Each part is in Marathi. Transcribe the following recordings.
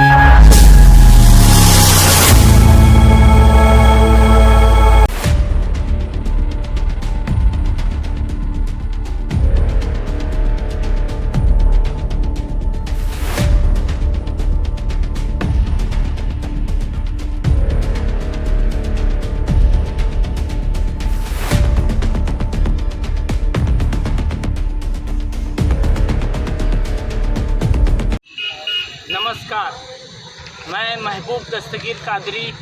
नमस्कार मैं महबूब दस्तगीर कादरी,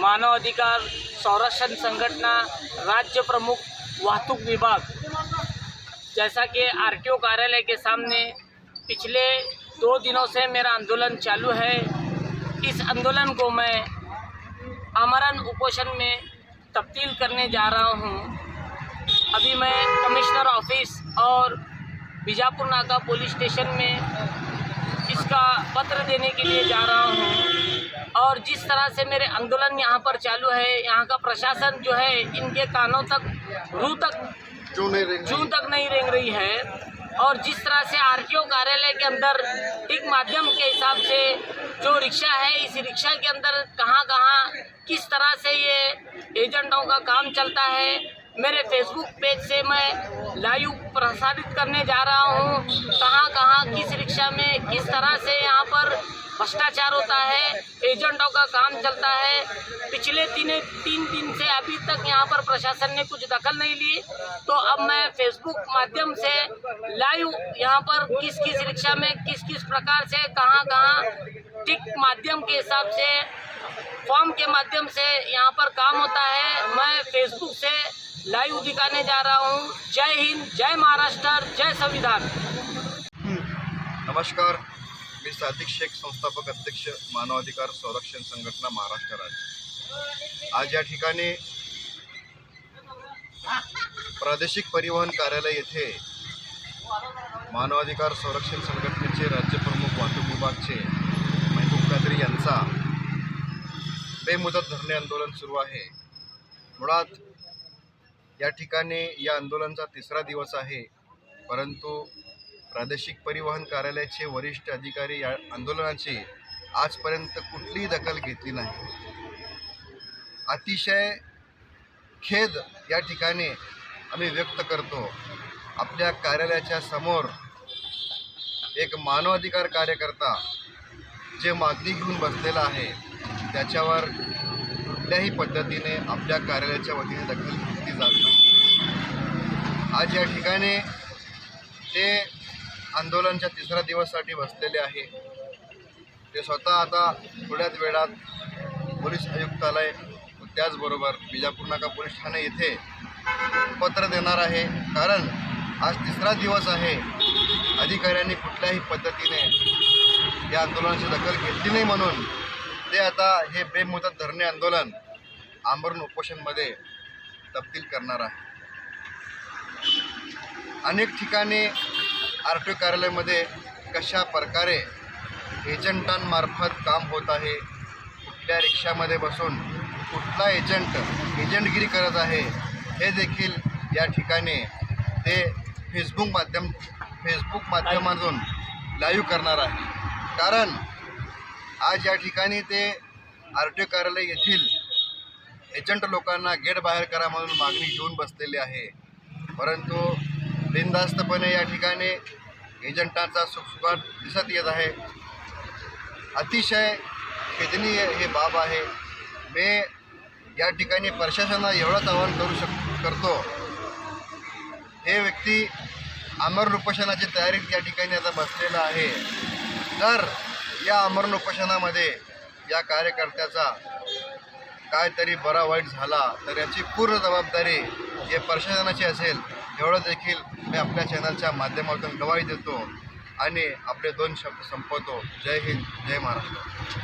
मानव अधिकार संरक्षण संगठना, राज्य प्रमुख, वाहतुक विभाग। जैसा कि आरटीओ कार्यालय के सामने पिछले दो दिनों से मेरा आंदोलन चालू है, इस आंदोलन को मैं आमरण उपोषण में तब्दील करने जा रहा हूँ। अभी मैं कमिश्नर ऑफ़िस और बीजापुर नाका पुलिस स्टेशन में इसका पत्र देने के लिए जा रहा हूँ। और जिस तरह से मेरे आंदोलन यहाँ पर चालू है यहाँ का प्रशासन जो है इनके कानों तक रू तक जू नहीं तक नहीं रेंग रही है। और जिस तरह से आरटीओ कार्यालय के अंदर एक माध्यम के हिसाब से जो रिक्शा है इस रिक्शा के अंदर कहाँ कहाँ किस तरह से ये एजेंटों का काम चलता है मेरे फेसबुक पेज से मैं लाइव प्रसारित करने जा रहा हूँ। कहाँ कहाँ, किस रिक्शा में, किस तरह से यहाँ पर भ्रष्टाचार होता है, एजेंटों का काम चलता है। पिछले तीन तीन दिन से अभी तक यहाँ पर प्रशासन ने कुछ दखल नहीं ली। तो अब मैं फेसबुक माध्यम से लाइव यहाँ पर किस किस रिक्शा में किस किस प्रकार से, कहाँ कहाँ टिक माध्यम के हिसाब से फॉर्म के माध्यम से यहाँ पर काम होता है। मैं फेसबुक से लाइव दिखाने जा रहा हूँ। जय हिंद जय महाराष्ट्र जय संविधान। नमस्कार मी सादिक शेख संस्थापक अध्यक्ष मानवाधिकार संरक्षण संघटना महाराष्ट्र राज्य। आज या ठिकाणी प्रादेशिक परिवहन कार्यालय येथे मानवाधिकार संरक्षण संघटनेचे राज्यप्रमुख वाहतूक विभागचे महबूब कादरी यांचा बेमुदत धरणे आंदोलन सुरू आहे. मुळात या ठिकाणी या आंदोलनाचा तिसरा दिवस आहे. परंतु प्रादेशिक परिवहन कार्यालयाचे वरिष्ठ अधिकारी या आंदोलनाची आजपर्यंत कुठलीही दखल घेतली नाही. अतिशय खेद या ठिकाणी आम्ही व्यक्त करतो. आपल्या कार्यालयाच्या समोर एक मानवाधिकार कार्यकर्ता जे मागणी घेऊन बसलेला आहे त्याच्यावर कुठल्याही पद्धतीने आपल्या कार्यालयाच्या वतीने दखल घेतली जात नाही. आज या ठिकाणी ते आंदोलनच्या तिसऱ्या दिवससाठी बसलेले आहे. ते स्वतः आता थोड्याच वेळात पोलीस आयुक्तालय त्याचबरोबर बिजापूर नाका पोलीस ठाणे येथे पत्र देणार आहे. कारण आज तिसरा दिवस आहे. अधिकाऱ्यांनी कुठल्याही पद्धतीने या आंदोलनाची दखल घेतली नाही म्हणून ते आता हे बेमुदत धरणे आंदोलन आमरण उपोषणमध्ये तब्दील करणार आहे. अनेक ठिकाणी आर टी ओ कार्यालयामध्ये कशा प्रकारे एजंटांमार्फत काम होत आहे कुठल्या रिक्षामध्ये बसून कुठला एजंट एजंटगिरी करत आहे हे देखील या ठिकाणी ते फेसबुक माध्यम फेसबुक माध्यमातून लाईव्ह करणार आहे. कारण आज या ठिकाणी ते आर टी ओ कार्यालय येथील एजंट लोकांना गेट बाहेर करा म्हणून मागणी घेऊन बसलेली आहे. परंतु बिनधास्तपणे या ठिकाणी एजंटांचा सुखसुखाट दिसत येत आहे. अतिशय खेदनीय हे बाब आहे. मी या ठिकाणी प्रशासनाला एवढंच आवाहन करू शक करतो. हे व्यक्ती अमर उपोषणाची तयारी या ठिकाणी आता बसलेला आहे. तर या अमरण उपोषणामध्ये या कार्यकर्त्याचा काहीतरी बरा वाईट झाला तर याची पूर्ण जबाबदारी जे प्रशासनाची असेल एवढं देखील मी आपल्या चॅनलच्या माध्यमातून गवाही देतो आणि आपले दोन शब्द संपवतो. जय हिंद जय महाराष्ट्र.